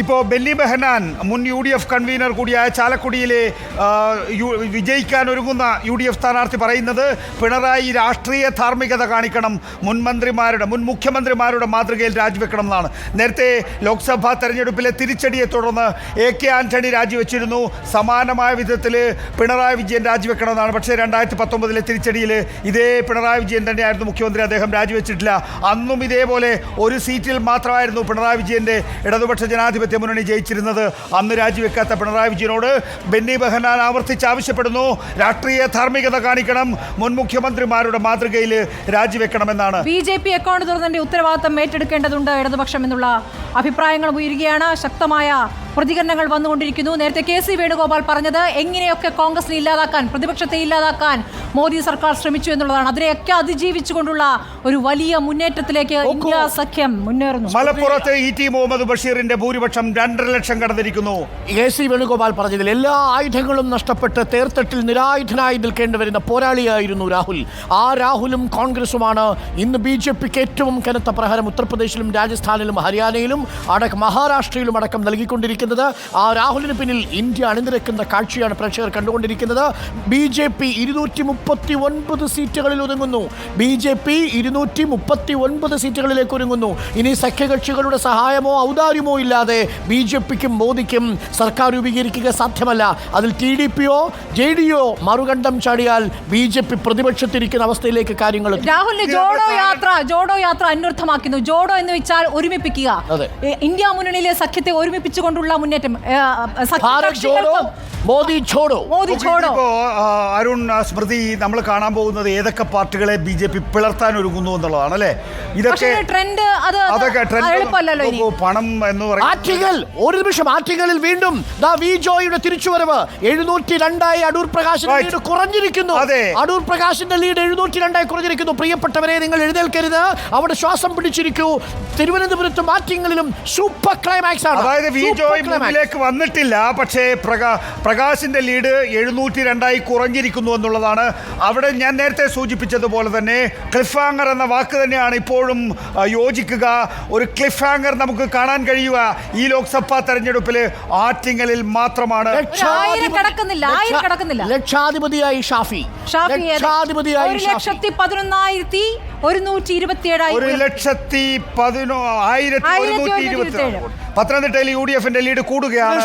ഇപ്പോൾ ബെന്നി ബെഹനാൻ മുൻ U D F convener കൂടിയായ ചാലക്കുടിയിലെ വിജയിക്കാൻ ഒരുങ്ങുന്ന യു ഡി എഫ് സ്ഥാനാർത്ഥി പറയുന്നത് പിണറായി രാഷ്ട്രീയ ധാർമ്മികത കാണിക്കണം മുൻ മന്ത്രിമാരുടെ മുൻ മുഖ്യമന്ത്രിമാരുടെ മാതൃകയിൽ രാജിവെക്കണം എന്നാണ്. നേരത്തെ ലോക്സഭാ തെരഞ്ഞെടുപ്പിലെ തിരിച്ചടിയെ തുടർന്ന് എ കെ ആന്റണി രാജിവെച്ചിരുന്നു. സമാനമായ വിധത്തിൽ പിണറായി വിജയൻ രാജിവെക്കണമെന്നാണ്. പക്ഷേ രണ്ടായിരത്തി പത്തൊമ്പതിലെ തിരിച്ചടിയിൽ ഇതേ പിണറായി വിജയൻ തന്നെയായിരുന്നു മുഖ്യമന്ത്രി. അദ്ദേഹം രാജിവെച്ചിട്ടില്ല. അന്നും ഇതേപോലെ ഒരു സീറ്റിൽ മാത്രമായിരുന്നു പിണറായി വിജയന്റെ ഇടതുപക്ഷ ജനാധിപത്യ മുന്നണി ജയിച്ചിരുന്നത്. അന്ന് രാജിവെക്കാത്ത പിണറായി വിജയനോട് ബെന്നി ബെഹനാൻ ആവർത്തിച്ച് ആവശ്യപ്പെടുന്നു. രാഷ്ട്രീയ ധാർമ്മികത കാണിക്കണം. മുൻ മുഖ്യമന്ത്രിമാരുടെ മാതൃകയിൽ രാജിവെക്കണമെന്നാണ്. ബി ജെ പി അക്കൗണ്ട് തുറന്നതിന്റെ ഉത്തരവാദിത്തം ഏറ്റെടുക്കേണ്ടതുണ്ട് ഇടതുപക്ഷം എന്നുള്ള അഭിപ്രായങ്ങൾ ഉയരുകയാണ്. ശക്തമായ പ്രതികരണങ്ങൾ വന്നുകൊണ്ടിരിക്കുന്നു. നേരത്തെ കെ സി വേണുഗോപാൽ പറഞ്ഞത് എങ്ങനെയൊക്കെ കോൺഗ്രസിനെ ഇല്ലാതാക്കാൻ പ്രതിപക്ഷത്തെ ഇല്ലാതാക്കാൻ മോദി സർക്കാർ ശ്രമിച്ചു എന്നുള്ളതാണ്. അതിനെയൊക്കെ അതിജീവിച്ചുകൊണ്ടുള്ള ഒരു വലിയ മുന്നേറ്റത്തിലേക്ക് ഇന്ത്യ സഖ്യം മുന്നേറുന്നു. മലപ്പുറത്ത് ഇ ടി മുഹമ്മദ് ബഷീറിന്റെ ഭൂരിപക്ഷം രണ്ടര ലക്ഷം കടന്നിരിക്കുന്നു. കെ സി വേണുഗോപാൽ പറഞ്ഞതിൽ എല്ലാ ആയുധങ്ങളും നഷ്ടപ്പെട്ട് തേർത്തട്ടിൽ നിരായുധനായി നിൽക്കേണ്ടി വരുന്ന പോരാളിയായിരുന്നു രാഹുൽ. ആ രാഹുലും കോൺഗ്രസുമാണ്. ഇന്ന് ബി ജെ പിക്ക് ഏറ്റവും കനത്ത പ്രഹരം ഉത്തർപ്രദേശിലും രാജസ്ഥാനിലും ഹരിയാനയിലും അടക്കം മഹാരാഷ്ട്രയിലും അടക്കം നൽകിക്കൊണ്ടിരിക്കുന്നത്. ആ രാഹുലിന് പിന്നിൽ ഇന്ത്യ അണിനിരക്കുന്ന കാഴ്ചയാണ് പ്രേക്ഷകർ കണ്ടുകൊണ്ടിരിക്കുന്നത്. ബി ജെ പി ഇരുന്നൂറ്റി മുപ്പത്തി ഒൻപത് സീറ്റുകളിൽ ഒതുങ്ങുന്നു. ബി ജെ പി ഇരുന്നൂറ്റി മുപ്പത്തി ഒൻപത് സീറ്റുകളിലേക്ക് ഒരുങ്ങുന്നു ഇനി സഖ്യകക്ഷികളുടെ സഹായമോ ഔദാര്യമോ ഇല്ലാതെ ബി ജെ പിക്കും മോദിക്കും സർക്കാർ രൂപീകരിക്കുക സാധ്യമല്ല. അതിൽ ടി ഡി പിയോ ജെ ഡി ഒ മറുകണ്ഠം ചാടിയാൽ ബി ജെ പി പ്രതിപക്ഷത്തിരിക്കുന്ന അവസ്ഥയിലേക്ക് കാര്യങ്ങൾ എത്തും. രാഹുലിന് ജോഡോ യാത്ര ജോഡോ യാത്ര അന്വർത്ഥമാക്കുന്നു. ജോഡോ എന്ന് വെച്ചാൽ ഒരുമിപ്പിക്കുക. ഇന്ത്യ മുന്നണിയിലെ സഖ്യത്തെ ഒരുമിപ്പിച്ചുകൊണ്ടുള്ള മുന്നേറ്റം ഭാരത് ജോഡോ മോദി ഛോഡോ. മോദി ഛോഡോ. ഇപ്പോ ആ, അരുൺ ആ, സ്മൃതി നമ്മൾ കാണാൻ പോകുന്നത് ഏതൊക്കെ പാർട്ടികളെ ബി ജെ പി പിളർത്താൻ ഒരുങ്ങുന്നു എന്നുള്ളതാണ് അല്ലേ? ഇതൊക്കെ ട്രെൻഡ് അത് അത് അതൊക്കെ ട്രെൻഡ് എളുപ്പമല്ലല്ലോ ഇനി. നോക്കൂ, പണം എന്ന് പറയുന്നത് ആർട്ടിക്കിൾ ഒരു നിമിഷം ആർട്ടിക്കിളിൽ വീണ്ടും ദാ വി ജോയുടെ തിരിച്ചുവരവ്. എഴുന്നൂറ്റി രണ്ടായി അടൂർ പ്രകാശിന്റെ Right. ലീഡ് കുറഞ്ഞിരിക്കുന്നു. അതെ. അടൂർ പ്രകാശിന്റെ ലീഡ് എഴുന്നൂറ്റി രണ്ടായി കുറഞ്ഞിരിക്കുന്നു. പ്രിയപ്പെട്ടവരെ നിങ്ങൾ എഴുന്നേൽക്കരുത്. അവിടെ ശ്വാസം പിടിച്ചിരിക്കൂ. തിരുവനന്തപുരത്തും ആറ്റിങ്ങലിലും സൂപ്പർ ക്ലൈമാക്സ് ആണ്. അതായത് വി Super ജോയ് climax. മുന്നിലേക്ക് വന്നിട്ടില്ല. പക്ഷേ പ്രകാ പ്രകാശിന്റെ ലീഡ് എഴുന്നൂറ്റി രണ്ടായി കുറഞ്ഞിരിക്കുന്നു എന്നുള്ളതാണ്. അവിടെ ഞാൻ നേരത്തെ സൂചിപ്പിച്ചതുപോലെ തന്നെ ക്ലിഫ് ഹാങ്ങർ എന്ന വാക്ക് തന്നെയാണ് ഇപ്പോഴും യോജിക്കുക. ഒരു ക്ലിഫ് ഹാങ്ങർ നമുക്ക് കാണാൻ കഴിയുക. ഈ ലോക്സഭാ തെരഞ്ഞെടുപ്പിൽ ആറ്റിങ്ങലിൽ മാത്രമാണ്. ലക്ഷാധിപതിയായി ഷാഫി. ഷാഫി ഏത്? ലക്ഷാധിപതിയായി ഒരു ലക്ഷത്തി പതിനൊന്നായിരത്തി ഒരുന്നൂറ്റി ഇരുപത്തിയേഴായി ഒരു ലക്ഷത്തി പതിനോ ആയിരത്തി ഒരുന്നൂറ്റി ഇരുപത്തി പത്തനംതിട്ടയിൽ യു ഡി എഫിന്റെ ലീഡ് കൂടുകയാണ്.